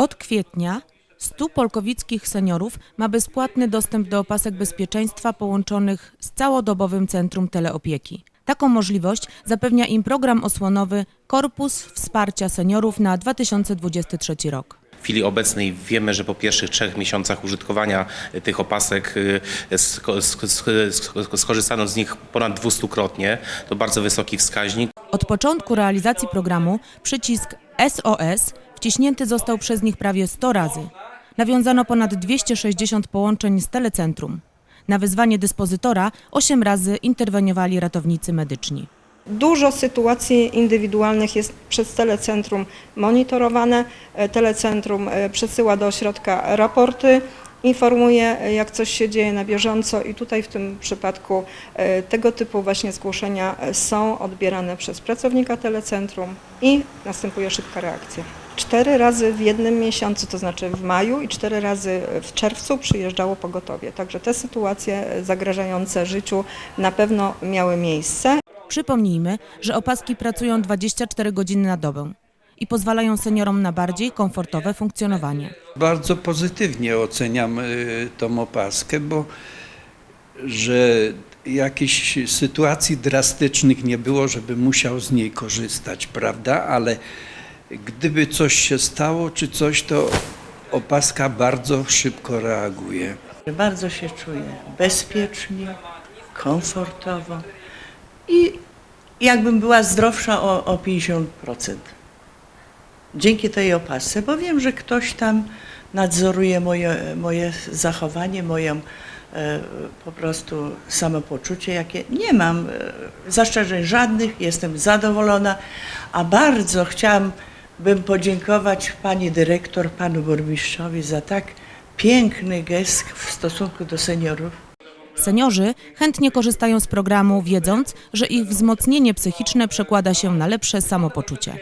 Od kwietnia 100 polkowickich seniorów ma bezpłatny dostęp do opasek bezpieczeństwa połączonych z całodobowym centrum teleopieki. Taką możliwość zapewnia im program osłonowy Korpus Wsparcia Seniorów na 2023 rok. W chwili obecnej wiemy, że po pierwszych trzech miesiącach użytkowania tych opasek y, sko- sk- sk- sk- skorzystano z nich ponad 200-krotnie. To bardzo wysoki wskaźnik. Od początku realizacji programu przycisk SOS wciśnięty został przez nich prawie 100 razy. Nawiązano ponad 260 połączeń z telecentrum. Na wezwanie dyspozytora 8 razy interweniowali ratownicy medyczni. Dużo sytuacji indywidualnych jest przez telecentrum monitorowane. E, Telecentrum e, przesyła do ośrodka raporty, informuje e, jak coś się dzieje na bieżąco i tutaj w tym przypadku tego typu właśnie zgłoszenia są odbierane przez pracownika telecentrum i następuje szybka reakcja. Cztery razy w jednym miesiącu, to znaczy w maju i cztery razy w czerwcu przyjeżdżało pogotowie. Także te sytuacje zagrażające życiu na pewno miały miejsce. Przypomnijmy, że opaski pracują 24 godziny na dobę i pozwalają seniorom na bardziej komfortowe funkcjonowanie. Bardzo pozytywnie oceniam y, tą opaskę, bo że jakichś sytuacji drastycznych nie było, żeby musiał z niej korzystać, prawda? Ale gdyby coś się stało czy coś, to opaska bardzo szybko reaguje. Bardzo się czuję bezpiecznie, komfortowo i jakbym była zdrowsza o, o 50%. Dzięki tej opasce, bo wiem, że ktoś tam nadzoruje moje, moje zachowanie, moją e, po prostu samopoczucie, jakie nie mam e, zastrzeżeń żadnych, jestem zadowolona, a bardzo chciałam bym podziękować pani dyrektor, panu burmistrzowi za tak piękny gest w stosunku do seniorów. Seniorzy chętnie korzystają z programu, wiedząc, że ich wzmocnienie psychiczne przekłada się na lepsze samopoczucie.